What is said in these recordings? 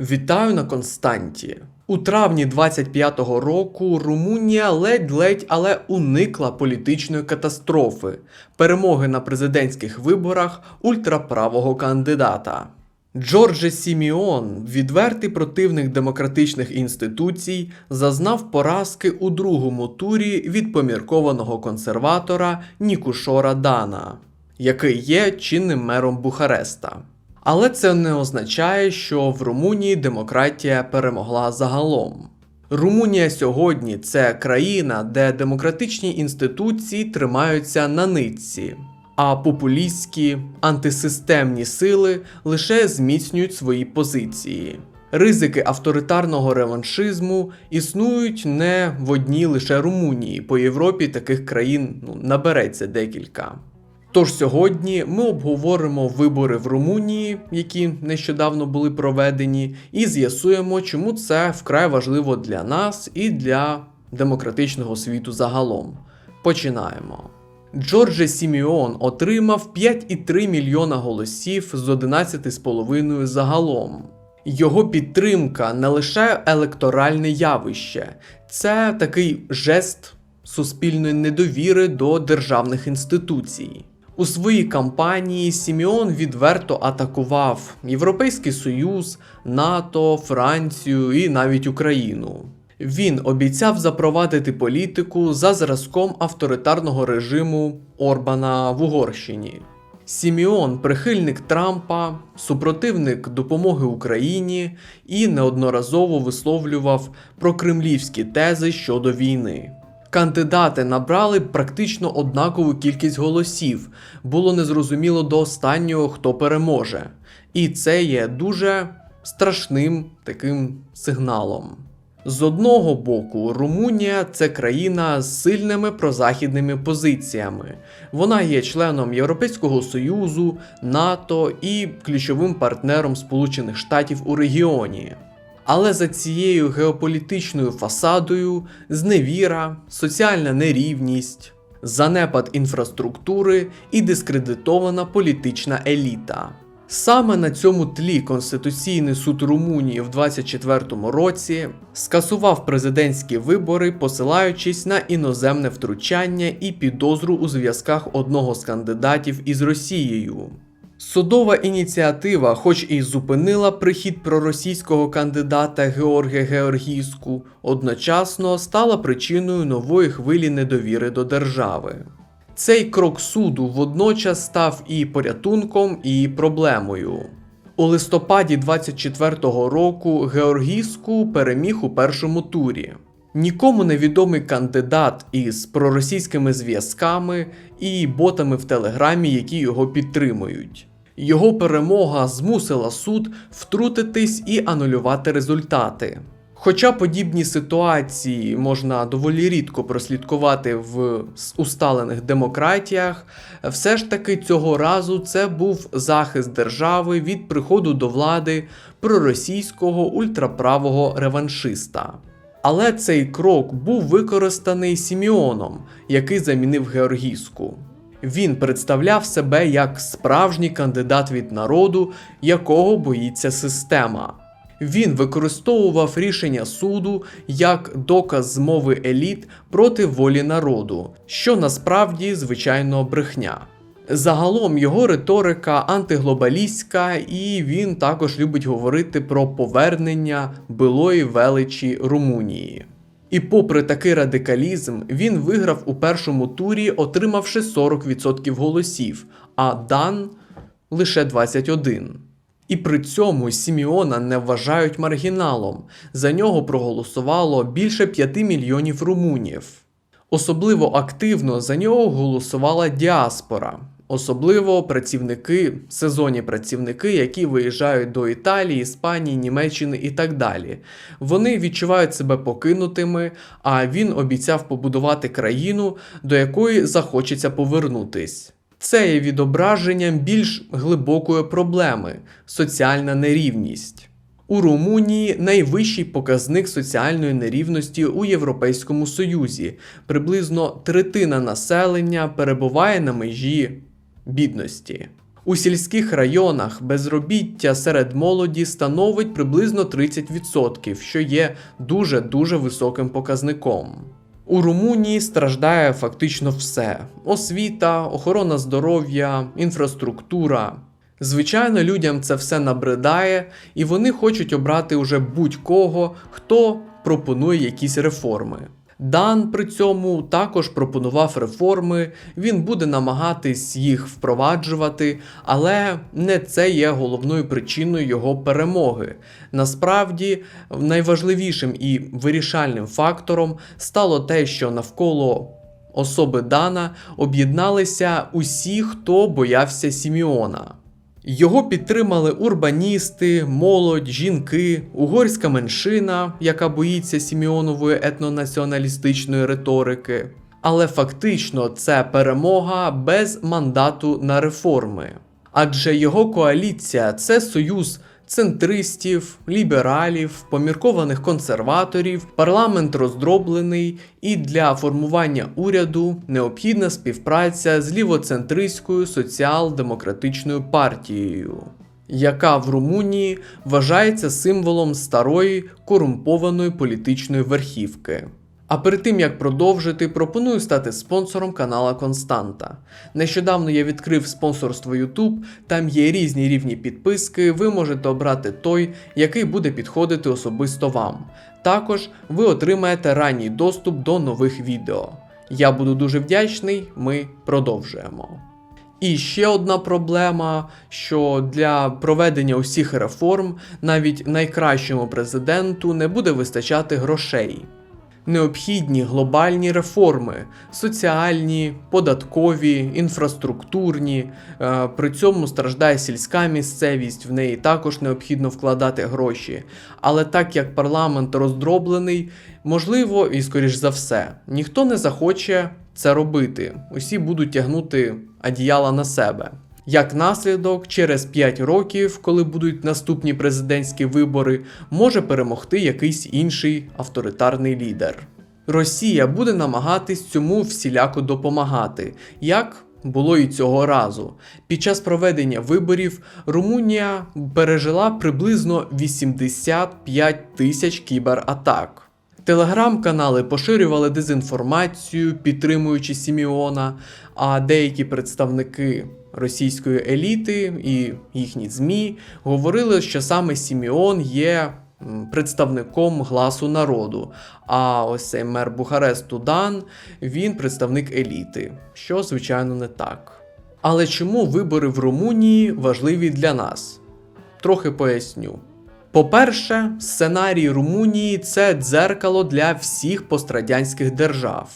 Вітаю на Константі. У травні 25-го року Румунія ледь-ледь, але уникла політичної катастрофи перемоги на президентських виборах ультраправого кандидата. Джордже Сіміон, відвертий противник демократичних інституцій, зазнав поразки у другому турі від поміркованого консерватора Нікушора Дана, який є чинним мером Бухареста. Але це не означає, що в Румунії демократія перемогла загалом. Румунія сьогодні це країна, де демократичні інституції тримаються на нитці, а популістські антисистемні сили лише зміцнюють свої позиції. Ризики авторитарного реваншизму існують не в одній лише Румунії. По Європі таких країн ну, набереться декілька. Тож сьогодні ми обговоримо вибори в Румунії, які нещодавно були проведені, і з'ясуємо, чому це вкрай важливо для нас і для демократичного світу загалом. Починаємо. Джордже Сіміон отримав 5,3 мільйона голосів з 11,5 загалом. Його підтримка не лише електоральне явище, це такий жест суспільної недовіри до державних інституцій. У своїй кампанії Сіміон відверто атакував Європейський Союз, НАТО, Францію і навіть Україну. Він обіцяв запровадити політику за зразком авторитарного режиму Орбана в Угорщині. Сіміон прихильник Трампа, супротивник допомоги Україні і неодноразово висловлював прокремлівські тези щодо війни. Кандидати набрали практично однакову кількість голосів, було незрозуміло до останнього, хто переможе. І це є дуже страшним таким сигналом. З одного боку, Румунія це країна з сильними прозахідними позиціями. Вона є членом Європейського Союзу, НАТО і ключовим партнером Сполучених Штатів у регіоні. Але за цією геополітичною фасадою зневіра, соціальна нерівність, занепад інфраструктури і дискредитована політична еліта. Саме на цьому тлі Конституційний суд Румунії в 24-му році скасував президентські вибори, посилаючись на іноземне втручання і підозру у зв'язках одного з кандидатів із Росією. Судова ініціатива, хоч і зупинила прихід проросійського кандидата Георгія Георгійську, одночасно стала причиною нової хвилі недовіри до держави. Цей крок суду водночас став і порятунком, і проблемою. У листопаді 24-го року Георгійську переміг у першому турі. Нікому невідомий кандидат із проросійськими зв'язками і ботами в Телеграмі, які його підтримують. Його перемога змусила суд втрутитись і анулювати результати. Хоча подібні ситуації можна доволі рідко прослідкувати в усталених демократіях, все ж таки цього разу це був захист держави від приходу до влади проросійського ультраправого реваншиста. Але цей крок був використаний Сіміоном, який замінив Георгійську. Він представляв себе як справжній кандидат від народу, якого боїться система. Він використовував рішення суду як доказ змови еліт проти волі народу, що насправді звичайно брехня. Загалом його риторика антиглобалістська, і він також любить говорити про повернення былої величі Румунії. І попри такий радикалізм, він виграв у першому турі, отримавши 40% голосів, а Дан лише 21%. І при цьому Сіміона не вважають маргіналом. За нього проголосувало більше 5 мільйонів румунів. Особливо активно за нього голосувала діаспора, особливо працівники, сезонні працівники, які виїжджають до Італії, Іспанії, Німеччини і так далі. Вони відчувають себе покинутими, а він обіцяв побудувати країну, до якої захочеться повернутись. Це є відображенням більш глибокої проблеми соціальна нерівність. У Румунії найвищий показник соціальної нерівності у Європейському Союзі. Приблизно третина населення перебуває на межі бідності. У сільських районах безробіття серед молоді становить приблизно 30%, що є дуже дуже високим показником. У Румунії страждає фактично все: освіта, охорона здоров'я, інфраструктура. Звичайно, людям це все набридає, і вони хочуть обрати уже будь-кого, хто пропонує якісь реформи. Дан при цьому також пропонував реформи, він буде намагатись їх впроваджувати, але не це є головною причиною його перемоги. Насправді, найважливішим і вирішальним фактором стало те, що навколо особи Дана об'єдналися усі, хто боявся Сіміона. Його підтримали урбаністи, молодь, жінки, угорська меншина, яка боїться Сіміонової етнонаціоналістичної риторики. Але фактично це перемога без мандату на реформи. Адже його коаліція це союз центристів, лібералів, поміркованих консерваторів, парламент роздроблений, і для формування уряду необхідна співпраця з лівоцентристською соціал-демократичною партією, яка в Румунії вважається символом старої корумпованої політичної верхівки. А перед тим як продовжити, пропоную стати спонсором канала Константа. Нещодавно я відкрив спонсорство YouTube, там є різні рівні підписки, ви можете обрати той, який буде підходити особисто вам. Також ви отримаєте ранній доступ до нових відео. Я буду дуже вдячний, ми продовжуємо. І ще одна проблема, що для проведення усіх реформ навіть найкращому президенту не буде вистачати грошей. Необхідні глобальні реформи соціальні, податкові, інфраструктурні. Е, При цьому страждає сільська місцевість, в неї також необхідно вкладати гроші. Але так як парламент роздроблений, можливо, і скоріш за все, ніхто не захоче це робити. Усі будуть тягнути одіяла на себе. Як наслідок, через 5 років, коли будуть наступні президентські вибори, може перемогти якийсь інший авторитарний лідер. Росія буде намагатись цьому всіляко допомагати, як було і цього разу. Під час проведення виборів Румунія пережила приблизно 85 тисяч кібератак. Телеграм-канали поширювали дезінформацію, підтримуючи Сіміона, а деякі представники російської еліти і їхні ЗМІ говорили, що саме Сіміон є представником гласу народу. А ось цей мер Бухаресту Дан він представник еліти, що звичайно не так. Але чому вибори в Румунії важливі для нас? Трохи поясню. По-перше, сценарій Румунії це дзеркало для всіх пострадянських держав.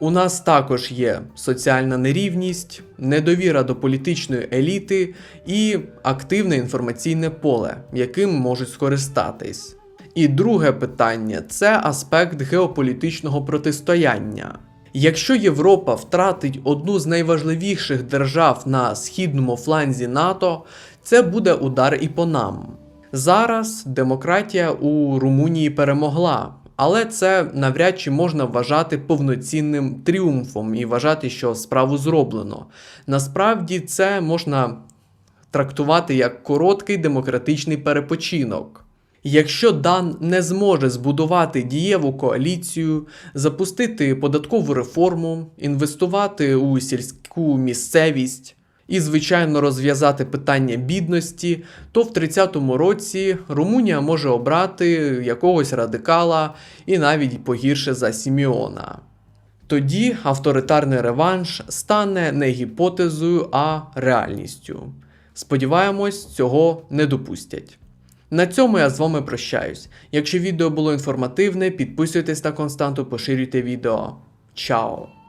У нас також є соціальна нерівність, недовіра до політичної еліти і активне інформаційне поле, яким можуть скористатись. І друге питання це аспект геополітичного протистояння. Якщо Європа втратить одну з найважливіших держав на східному фланзі НАТО, це буде удар і по нам. Зараз демократія у Румунії перемогла, але це навряд чи можна вважати повноцінним тріумфом і вважати, що справу зроблено. Насправді це можна трактувати як короткий демократичний перепочинок. Якщо Дан не зможе збудувати дієву коаліцію, запустити податкову реформу, інвестувати у сільську місцевість і, звичайно, розв'язати питання бідності, то в 30-му році Румунія може обрати якогось радикала і навіть погірше за Сіміона. Тоді авторитарний реванш стане не гіпотезою, а реальністю. Сподіваємось, цього не допустять. На цьому я з вами прощаюсь. Якщо відео було інформативне, підписуйтесь на константу, поширюйте відео. Чао!